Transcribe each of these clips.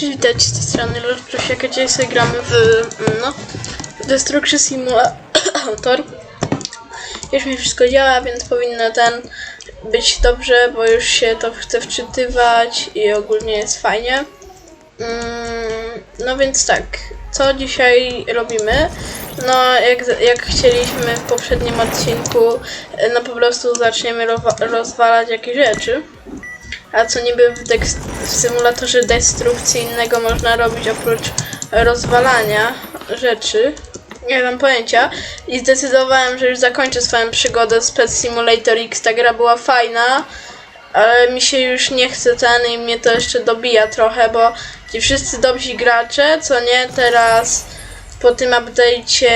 Cześć, witajcie z tej strony Lord Prosiaka. Dzisiaj sobie gramy w, mm, no, Destruction Simulator. Już mi wszystko działa, więc powinno ten być dobrze, bo już się to chce wczytywać i ogólnie jest fajnie. Mm, no więc tak, co dzisiaj robimy? No, jak, jak chcieliśmy w poprzednim odcinku, no po prostu zaczniemy rozwalać jakieś rzeczy. A co niby w, w symulatorze destrukcji innego można robić oprócz rozwalania rzeczy? Nie mam pojęcia. I zdecydowałem, że już zakończę swoją przygodę z Pet Simulator X. Ta gra była fajna, ale mi się już nie chce ten i mnie to jeszcze dobija trochę, bo ci wszyscy dobrzy gracze, co nie, teraz po tym update'cie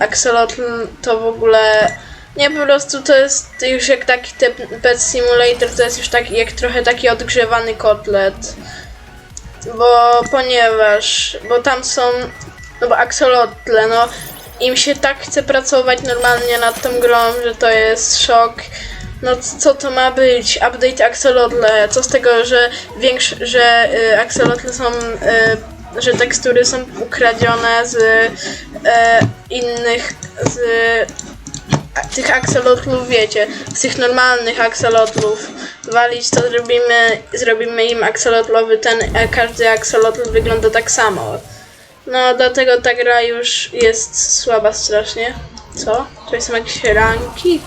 Axolotl to w ogóle nie, po prostu to jest już jak taki te Pet Simulator, to jest już taki, jak trochę taki odgrzewany kotlet. Bo ponieważ, bo tam są, no bo axolotle, no im się tak chce pracować normalnie nad tą grą, że to jest szok. No co to ma być? Update axolotle, co z tego, że większe, że y, axolotle są, y, że tekstury są ukradzione z y, innych, z tych akselotlów, wiecie, z tych normalnych akselotlów walić, to zrobimy, zrobimy im akselotlowy ten, a każdy akselotl wygląda tak samo. No, dlatego ta gra już jest słaba strasznie. Co? Tutaj są jakieś ranki?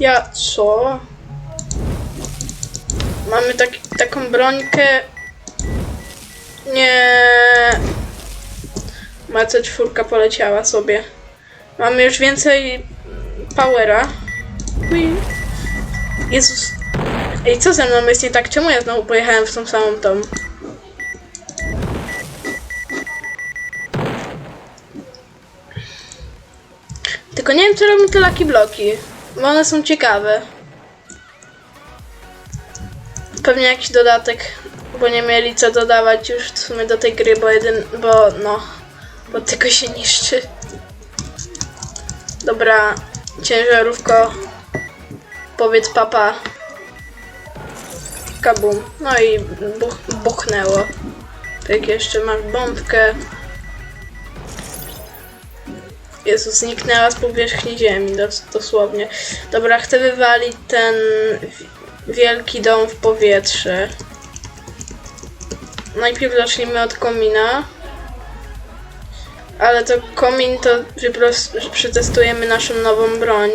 Ja, co? Mamy tak, taką brońkę. Nie. Mace czwórka poleciała sobie. Mamy już więcej powera. Jezus. Ej, co ze mną jest nie tak? Czemu ja znowu pojechałem w tą samą tą? Tylko nie wiem, co robią te laki bloki. Bo one są ciekawe. Pewnie jakiś dodatek, bo nie mieli co dodawać już w sumie do tej gry, bo jeden, bo no, bo tylko się niszczy. Dobra, ciężarówko. Powiedz papa. Kabum. No i buch, buchnęło. Tak jeszcze masz bombkę. Jezu, zniknęła z powierzchni ziemi, dos dosłownie. Dobra, chcę wywalić ten wi- wielki dom w powietrze. Najpierw zacznijmy od komina. Ale to komin to przetestujemy naszą nową broń.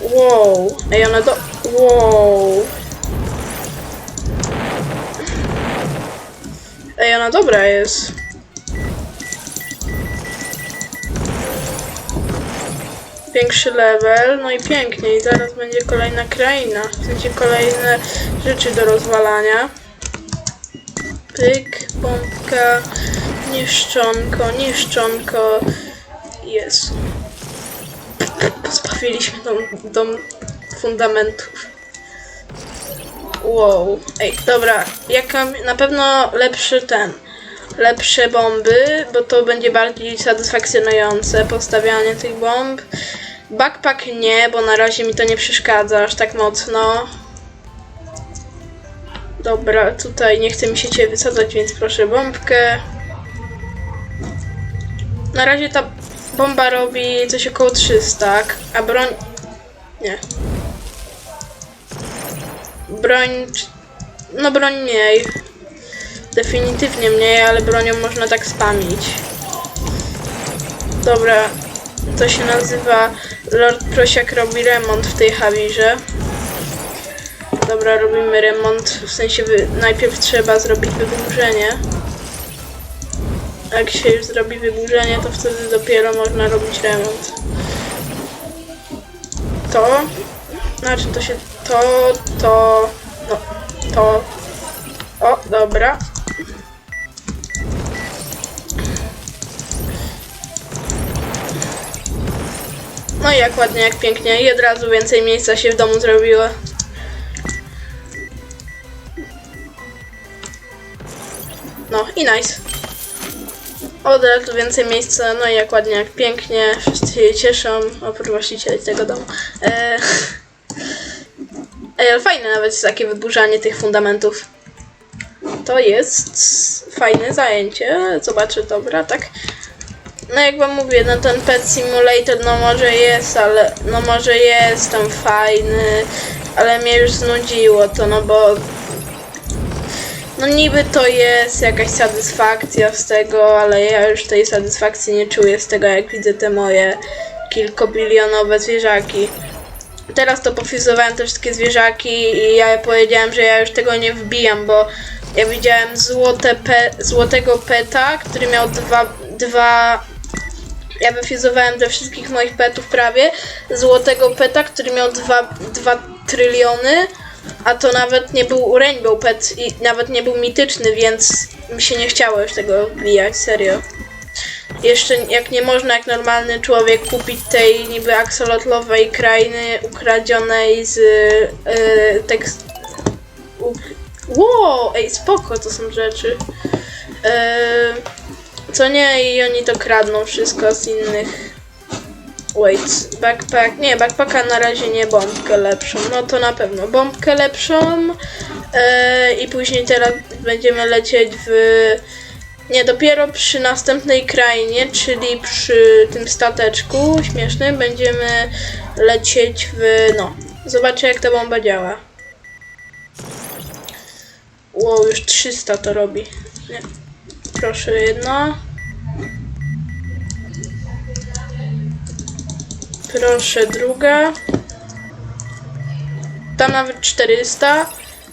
Wow. Ej, ona do... Wow. Ej, ona dobra jest. Większy level, no i pięknie. I zaraz będzie kolejna kraina. Będzie kolejne rzeczy do rozwalania. Pyk, pompka, niszczonko, niszczonko. Jezu. Pozbawiliśmy dom, dom fundamentów. Wow. Ej, dobra. Jaka, na pewno lepszy ten. Lepsze bomby, bo to będzie bardziej satysfakcjonujące postawianie tych bomb. Backpack nie, bo na razie mi to nie przeszkadza aż tak mocno. Dobra, tutaj nie chce mi się cię wysadzać, więc proszę bombkę. Na razie ta bomba robi coś około 300, tak? a broń... Nie. Broń... No broń mniej. Definitywnie mniej, ale bronią można tak spamić. Dobra, to się nazywa Lord Prosiak robi remont w tej hawirze. Dobra, robimy remont, w sensie najpierw trzeba zrobić wyburzenie. Jak się już zrobi wyburzenie, to wtedy dopiero można robić remont. To, znaczy to się, to, to, no, to, o, dobra. No i jak ładnie, jak pięknie. I od razu więcej miejsca się w domu zrobiło. No i nice. Od razu więcej miejsca, no i jak ładnie, jak pięknie. Wszyscy się cieszą, oprócz właścicieli tego domu. E, Ej, ale fajne nawet jest takie wyburzanie tych fundamentów. To jest fajne zajęcie. Zobaczę, dobra, tak. No jak wam mówię, no ten Pet Simulator, no może jest, ale no może jest tam fajny, ale mnie już znudziło to, no bo no niby to jest jakaś satysfakcja z tego, ale ja już tej satysfakcji nie czuję z tego, jak widzę te moje kilkobilionowe zwierzaki. Teraz to pofizowałem te wszystkie zwierzaki i ja powiedziałem, że ja już tego nie wbijam, bo ja widziałem złote pe złotego peta, który miał dwa, dwa ja wyfizowałem ze wszystkich moich petów prawie złotego peta, który miał 2, 2 tryliony, a to nawet nie był Rainbow Pet i nawet nie był mityczny, więc mi się nie chciało już tego wbijać, serio. Jeszcze jak nie można jak normalny człowiek kupić tej niby aksolotlowej krainy ukradzionej z yy, tekst... Uk... Wow, ej spoko to są rzeczy. Yy, co nie i oni to kradną wszystko z innych. Wait, backpack. Nie, backpacka na razie nie bombkę lepszą. No to na pewno bombkę lepszą. Yy, I później teraz będziemy lecieć w. Nie, dopiero przy następnej krainie, czyli przy tym stateczku śmiesznym, będziemy lecieć w. No, zobaczę jak ta bomba działa. Wow, już 300 to robi. Nie. Proszę jedna. Proszę druga. Tam nawet 400.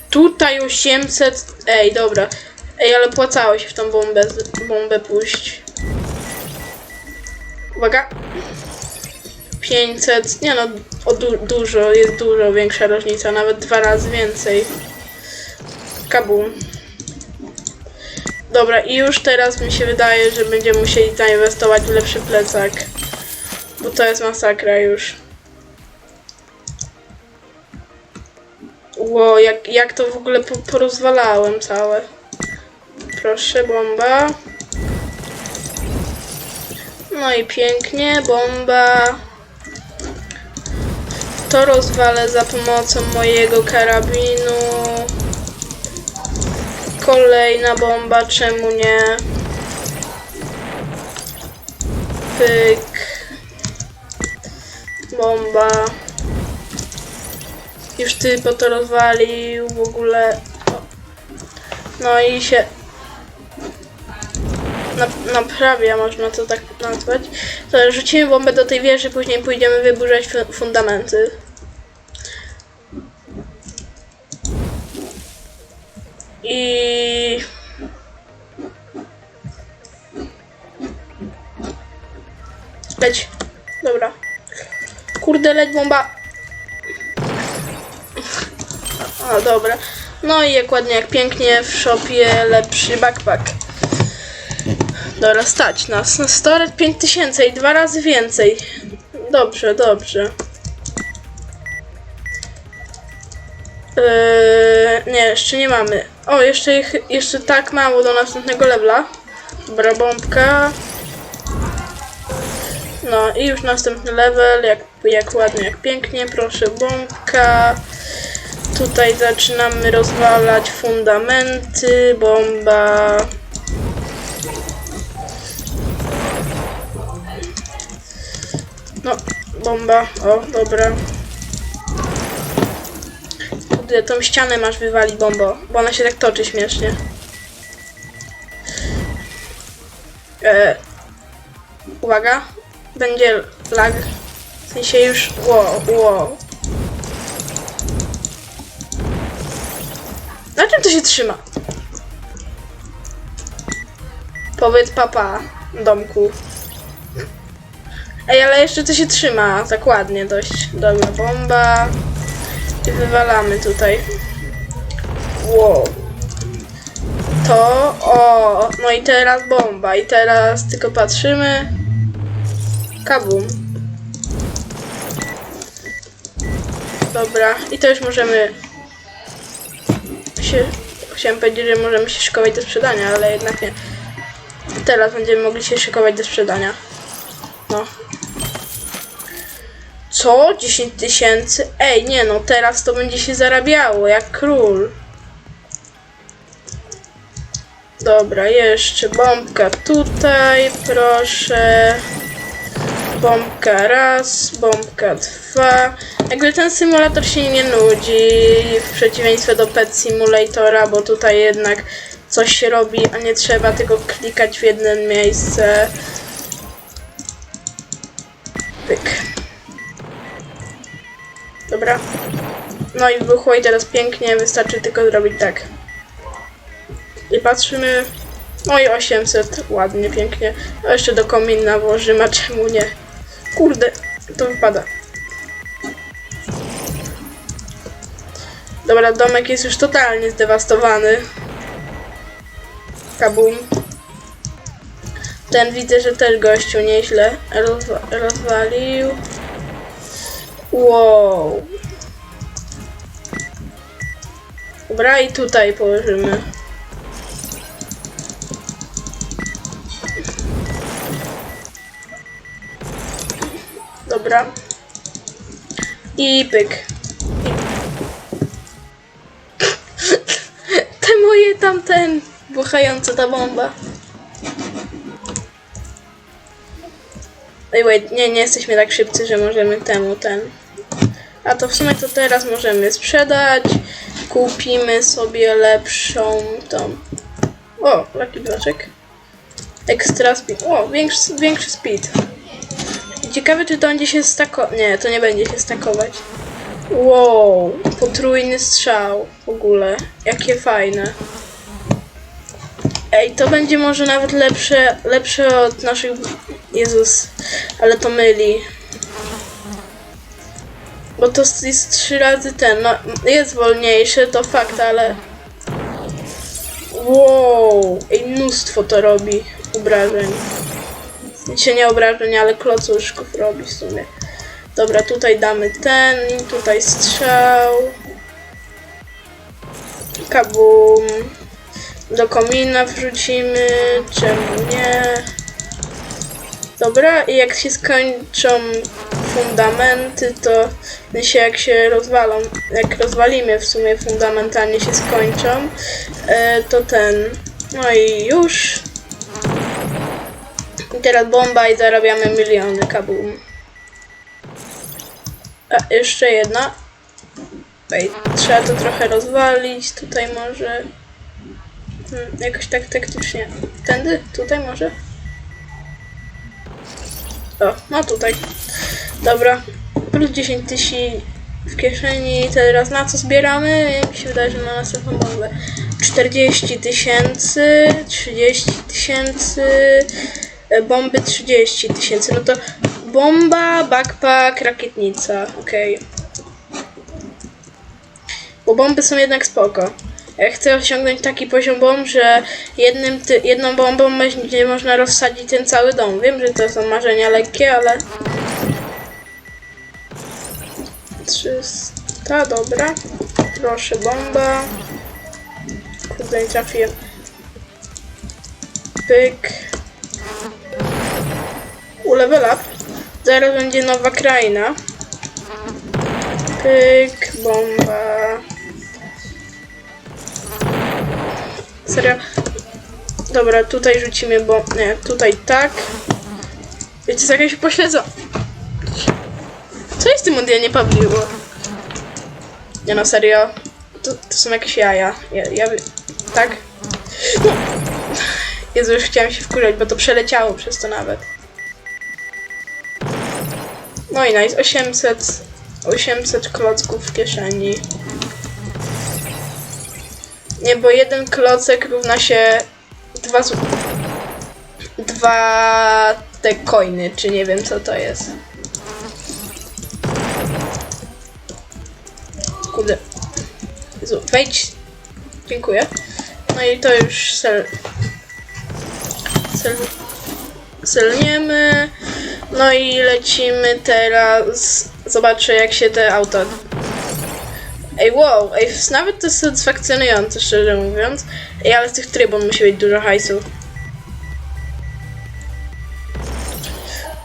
Tutaj 800. Ej, dobra. Ej, ale płacało się w tą bombę, bombę pójść. Uwaga. 500. Nie no, o du dużo, jest dużo większa różnica, nawet dwa razy więcej. Kabum. Dobra, i już teraz mi się wydaje, że będziemy musieli zainwestować w lepszy plecak. Bo to jest masakra już. Ło, jak, jak to w ogóle po, porozwalałem całe. Proszę, bomba. No i pięknie, bomba. To rozwalę za pomocą mojego karabinu. Kolejna bomba, czemu nie? Pyk. Bomba. Już typo to rozwalił w ogóle. No i się na- naprawia, można to tak nazwać. To rzucimy bombę do tej wieży, później pójdziemy wyburzać fu- fundamenty. I... Leć. Dobra. Kurde, leć bomba. O, dobra. No i jak ładnie, jak pięknie w shopie lepszy backpack. Dobra, stać nas na 100 5000 i dwa razy więcej. Dobrze, dobrze. Eee, nie, jeszcze nie mamy. O, jeszcze, ich, jeszcze tak mało do następnego levela. Dobra, bombka. No i już następny level, jak, jak ładnie, jak pięknie, proszę bombka. Tutaj zaczynamy rozwalać fundamenty, bomba. No, bomba, o, dobra. Kurde, tą ścianę masz wywalić, bombo, bo ona się tak toczy śmiesznie. E, uwaga, będzie lag. W sensie już, wow, wow. Na czym to się trzyma? Powiedz papa, domku. Ej, ale jeszcze to się trzyma tak ładnie dość. Dobra, bomba. I wywalamy tutaj. Wow. To, o, no i teraz bomba. I teraz tylko patrzymy. Kabum. Dobra, i to już możemy się, chciałem powiedzieć, że możemy się szykować do sprzedania, ale jednak nie. Teraz będziemy mogli się szykować do sprzedania. No. Co Co? 10 tysięcy? Ej, nie no, teraz to będzie się zarabiało, jak król. Dobra, jeszcze bombka tutaj, proszę. Bombka raz, bombka dwa. Jakby ten symulator się nie nudzi, w przeciwieństwie do Pet Simulatora, bo tutaj jednak coś się robi, a nie trzeba tylko klikać w jedno miejsce. Pyk. Dobra. No i wybuchło i teraz pięknie, wystarczy tylko zrobić tak. I patrzymy. No i 800, ładnie, pięknie. A jeszcze do komina włożymy, a czemu nie? Kurde, to wypada. Dobra, domek jest już totalnie zdewastowany. Kabum. Ten widzę, że też gościu nieźle rozwa rozwalił. Wow. Dobra, i tutaj położymy. Dobra. I pyk. Te moje tamten buchające ta bomba. Ej, wait, nie, nie jesteśmy tak szybcy, że możemy temu ten. A to w sumie to teraz możemy sprzedać. Kupimy sobie lepszą tą. O, Lucky Bloczek. Extra speed. O, większy, większy speed. Ciekawe, czy to będzie się stakować. Nie, to nie będzie się stakować. Wow, potrójny strzał w ogóle. Jakie fajne. Ej, to będzie może nawet lepsze, lepsze od naszych. Jezus, ale to myli. Bo to jest trzy razy ten. No, jest wolniejsze, to fakt, ale. Wow, ej, mnóstwo to robi obrażeń. Się nie obrażeń, ale klocuszków robi w sumie. Dobra, tutaj damy ten, tutaj strzał. Kabum. Do komina wrzucimy, czemu nie? Dobra, i jak się skończą fundamenty, to się jak się rozwalą, jak rozwalimy w sumie fundamentalnie się skończą, e, to ten, no i już. Teraz bomba i zarabiamy miliony, kabum. A, jeszcze jedna. Ej, trzeba to trochę rozwalić, tutaj może... Hmm, jakoś tak taktycznie. Tędy? Tutaj może? O, no tutaj. Dobra. Plus 10 tysięcy w kieszeni. Teraz na co zbieramy? Mi się wydaje, że na następną bombę. 40 tysięcy, 30 tysięcy, bomby 30 tysięcy. No to bomba, backpack, rakietnica. Okej. Bo bomby są jednak spoko. Ja chcę osiągnąć taki poziom bomb, że jednym jedną bombą będzie można rozsadzić ten cały dom. Wiem, że to są marzenia lekkie, ale... 300, dobra. Proszę, bomba. Kurde, nie trafiłem. Pyk. U level up. Zaraz będzie nowa kraina. Pyk, bomba. Serio? Dobra, tutaj rzucimy, bo... Nie, tutaj tak. Wiecie, co jakieś pośledzą. Co jest w tym Mondianie Pawliło? Nie no, serio. To, to są jakieś jaja. Ja, ja... Tak? No. Jezu, już chciałem się wkurzać, bo to przeleciało przez to nawet. No i nice, 800... 800 klocków w kieszeni. Nie, bo jeden klocek równa się dwa. Dwa te coiny, czy nie wiem co to jest. Kurde. Jezu, wejdź. Dziękuję. No i to już sel... Sel... Selniemy. No i lecimy teraz. Zobaczę jak się te auta Ej, wow, ej, nawet to jest satysfakcjonujące, szczerze mówiąc. Ej, ale z tych trybun musi być dużo hajsu.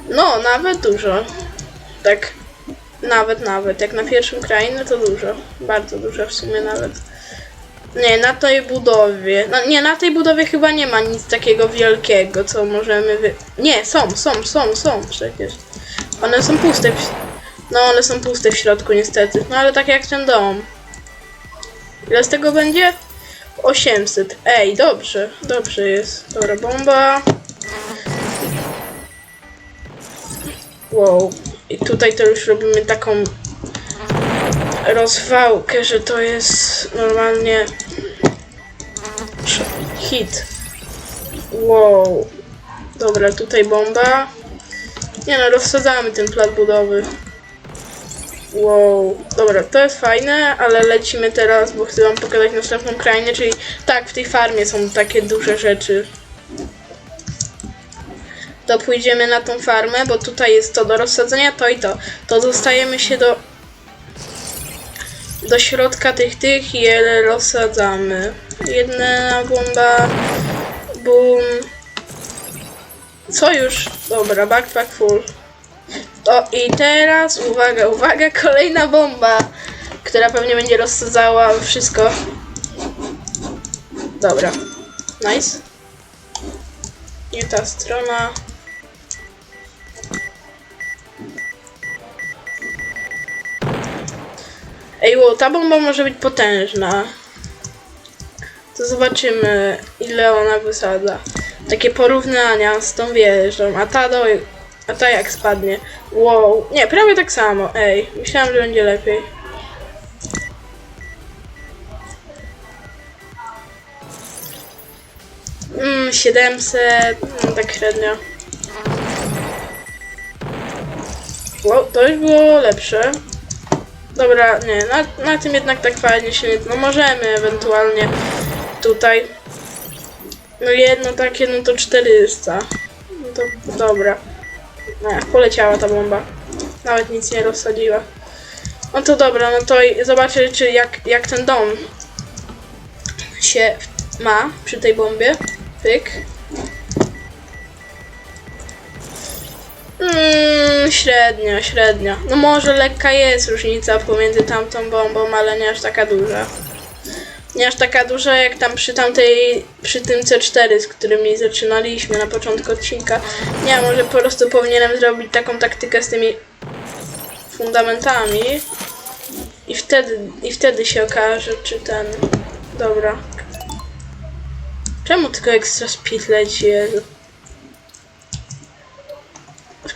No, nawet dużo. Tak. Nawet, nawet. Jak na pierwszą krainę to dużo. Bardzo dużo w sumie nawet. Nie, na tej budowie. No, nie, na tej budowie chyba nie ma nic takiego wielkiego, co możemy wy... Nie, są, są, są, są przecież. One są puste. W... No, one są puste w środku niestety. No, ale tak jak ten dom. Ile z tego będzie? 800. Ej, dobrze, dobrze jest. Dobra, bomba. Wow. I tutaj to już robimy taką rozwałkę, że to jest normalnie hit. Wow. Dobra, tutaj bomba. Nie no, rozsadzamy ten plac budowy. Wow. Dobra, to jest fajne, ale lecimy teraz, bo chcę wam pokazać następną krainę, czyli tak, w tej farmie są takie duże rzeczy. To pójdziemy na tą farmę, bo tutaj jest to do rozsadzenia, to i to. To dostajemy się do do środka tych tych i rozsadzamy. Jedna bomba. Boom. Co już? Dobra, backpack full. O i teraz uwaga, uwaga, kolejna bomba, która pewnie będzie rozsadzała wszystko. Dobra. Nice. Nie ta strona. Ej, wow, ta bomba może być potężna. To zobaczymy, ile ona wysadza. Takie porównania z tą wieżą, a ta do... A ta jak spadnie. Wow, nie, prawie tak samo. Ej, myślałam, że będzie lepiej. Mm, 700, mm, tak średnio. Wow, to już było lepsze. Dobra, nie, na, na tym jednak tak fajnie się nie... No możemy ewentualnie tutaj. No jedno takie, no to 400. No to dobra. Nie, poleciała ta bomba. Nawet nic nie rozsadziła. No to dobra, no to zobaczę, czy jak, jak ten dom się ma przy tej bombie. Pyk. Mm, średnio, średnio. No może lekka jest różnica pomiędzy tamtą bombą, ale nie aż taka duża. Nie aż taka duża jak tam przy tamtej, przy tym C4, z którymi zaczynaliśmy na początku odcinka. Nie, może po prostu powinienem zrobić taką taktykę z tymi fundamentami. I wtedy, i wtedy się okaże, czy ten... Dobra. Czemu tylko extra speed leci? Jezu.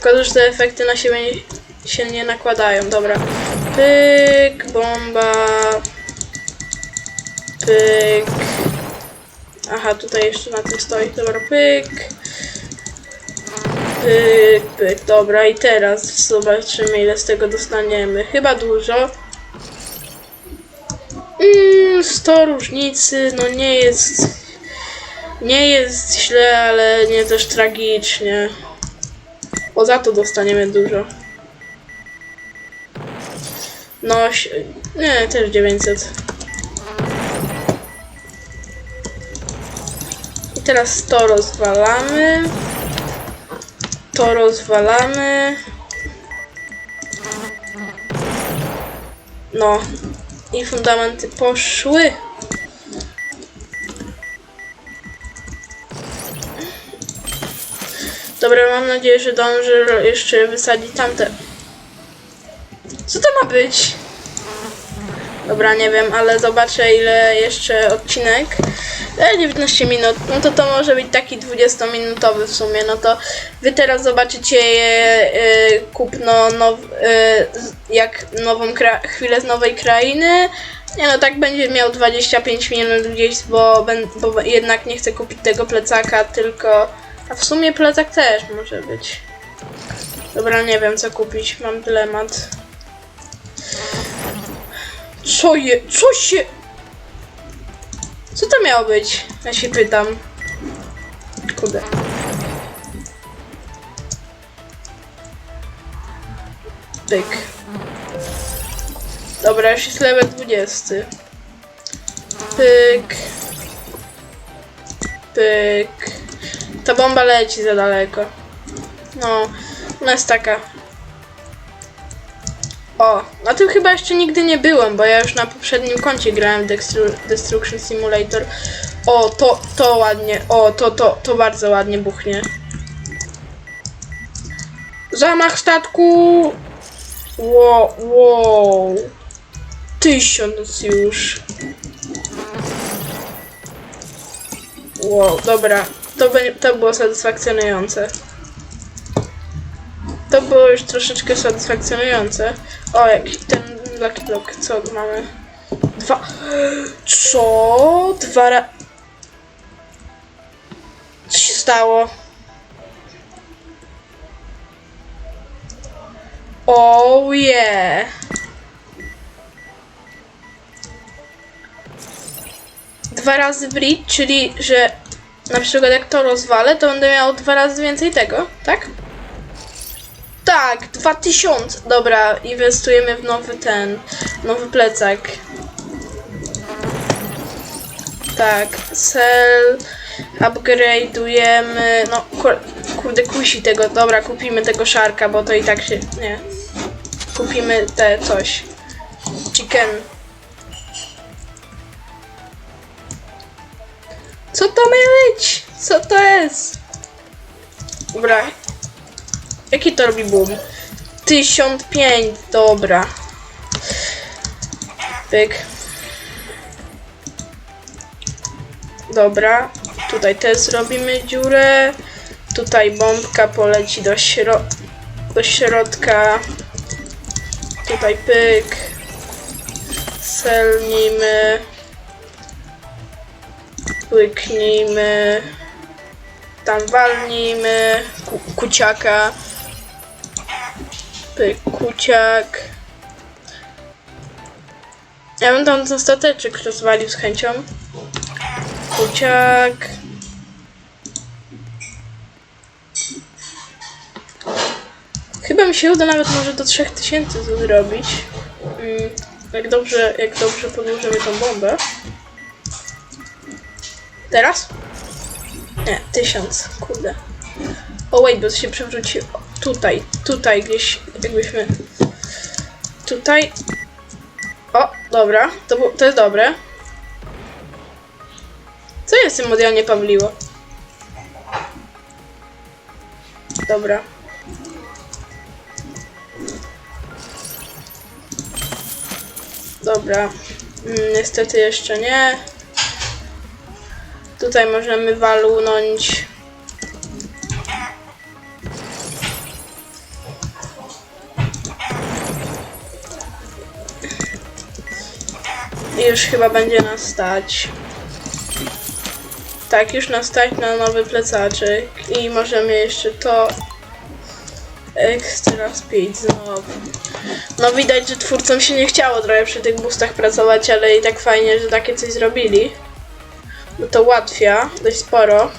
Szkoda, że te efekty na siebie się nie nakładają. Dobra. Pyk, bomba. Pyk. Aha, tutaj jeszcze na tym stoi. Dobra, pyk. Pyk, pyk. Dobra, i teraz zobaczymy, ile z tego dostaniemy. Chyba dużo. Mm, 100 różnicy, no nie jest. Nie jest źle, ale nie też tragicznie. Poza to dostaniemy dużo. No, nie, też 900. I teraz to rozwalamy. To rozwalamy. No. I fundamenty poszły. Dobra, mam nadzieję, że dąży jeszcze wysadzić tamte. Co to ma być? Dobra, nie wiem, ale zobaczę ile jeszcze odcinek. E, 19 minut, no to to może być taki 20-minutowy w sumie, no to wy teraz zobaczycie je, y, kupno now, z- jak nową chwilę z nowej krainy. Nie no, tak będzie miał 25 minut gdzieś, bo, bo jednak nie chcę kupić tego plecaka, tylko... A w sumie plecak też może być. Dobra, nie wiem co kupić, mam dylemat. Co je... Co się... Co to miało być? Ja się pytam. Kurde. Pyk. Dobra, już jest level 20. Pyk. Pyk. Ta bomba leci za daleko. No, ona jest taka. O, na tym chyba jeszcze nigdy nie byłem, bo ja już na poprzednim koncie grałem Destru- Destruction Simulator. O, to, to ładnie, o, to, to, to bardzo ładnie buchnie. Zamach statku! Wow, wow. Tysiąc już. Wow, dobra. To, to było satysfakcjonujące. To było już troszeczkę satysfakcjonujące. O, jaki ten Lucky Block, co mamy? Dwa. Co? Dwa ra... Co się stało? Oh yeah! Dwa razy bridge, czyli że na przykład jak to rozwalę, to będę miał dwa razy więcej tego, tak? Tak, 2000. Dobra, inwestujemy w nowy ten, nowy plecak. Tak, sell, upgrade'ujemy, no kur, kurde kusi tego, dobra, kupimy tego szarka, bo to i tak się, nie. Kupimy te coś. Chicken. Co to ma być? Co to jest? Dobra, Jaki to robi boom? 1005, dobra. Pyk. Dobra, tutaj też zrobimy dziurę. Tutaj bombka poleci do, śro do środka. Tutaj pyk. Selnijmy. Łyknijmy. Tam walnijmy. Ku kuciaka. Pyk, kuciak. Ja bym tam ten stateczek rozwalił z chęcią. Kuciak. Chyba mi się uda nawet może do 3000 to zrobić. Mm, jak dobrze, jak dobrze podłożymy tą bombę. Teraz? Nie, 1000, kurde. O wait, bo to się przewróci tutaj, tutaj gdzieś, jakbyśmy... Tutaj. O, dobra, to, to jest dobre. Co jest tym modionie Pawliło? Dobra. Dobra. Mm, Niestety jeszcze nie. Tutaj możemy walnąć. I już chyba będzie nas stać. Tak, już nas stać na nowy plecaczek. I możemy jeszcze to extra speed znowu. No widać, że twórcom się nie chciało trochę przy tych boostach pracować, ale i tak fajnie, że takie coś zrobili. Bo to ułatwia dość sporo.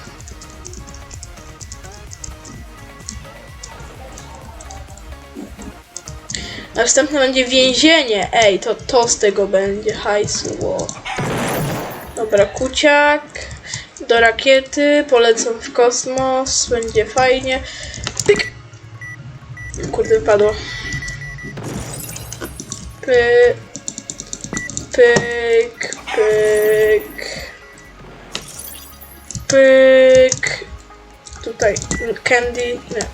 Następne będzie więzienie. Ej, to to z tego będzie hajsu. Wow. Dobra, kuciak. Do rakiety. Polecą w kosmos. Będzie fajnie. Pyk. Kurde, wypadło. Py... Pyk, pyk. Pyk. Tutaj candy. Nie.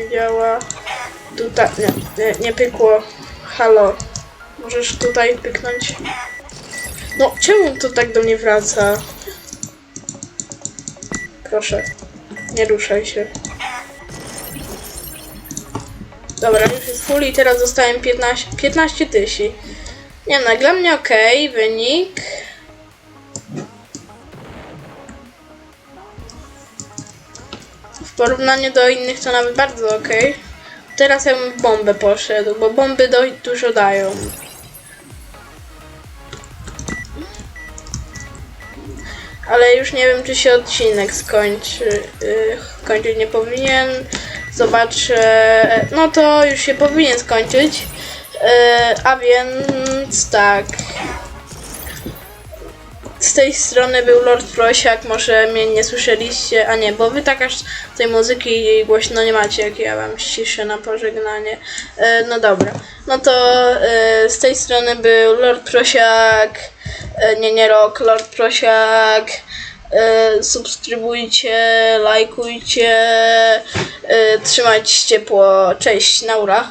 Nie działa. Tutaj. Nie, nie, nie pykło. Halo. Możesz tutaj pyknąć? No, czemu to tak do mnie wraca? Proszę. Nie ruszaj się. Dobra, już jest full i teraz dostałem 15 15 tysięcy. Nie no, dla mnie ok, wynik. Porównaniu do innych to nawet bardzo ok. Teraz ja bym w bombę poszedł, bo bomby dość dużo dają. Ale już nie wiem, czy się odcinek skończy. Yy, kończyć nie powinien. Zobaczę. No to już się powinien skończyć. Yy, a więc tak. Z tej strony był Lord Prosiak, może mnie nie słyszeliście, a nie, bo wy tak aż tej muzyki głośno nie macie, jak ja wam ściszę na pożegnanie. E, no dobra, no to e, z tej strony był Lord Prosiak, e, nie, nie rok, Lord Prosiak, e, subskrybujcie, lajkujcie, e, trzymajcie ciepło, cześć, naura.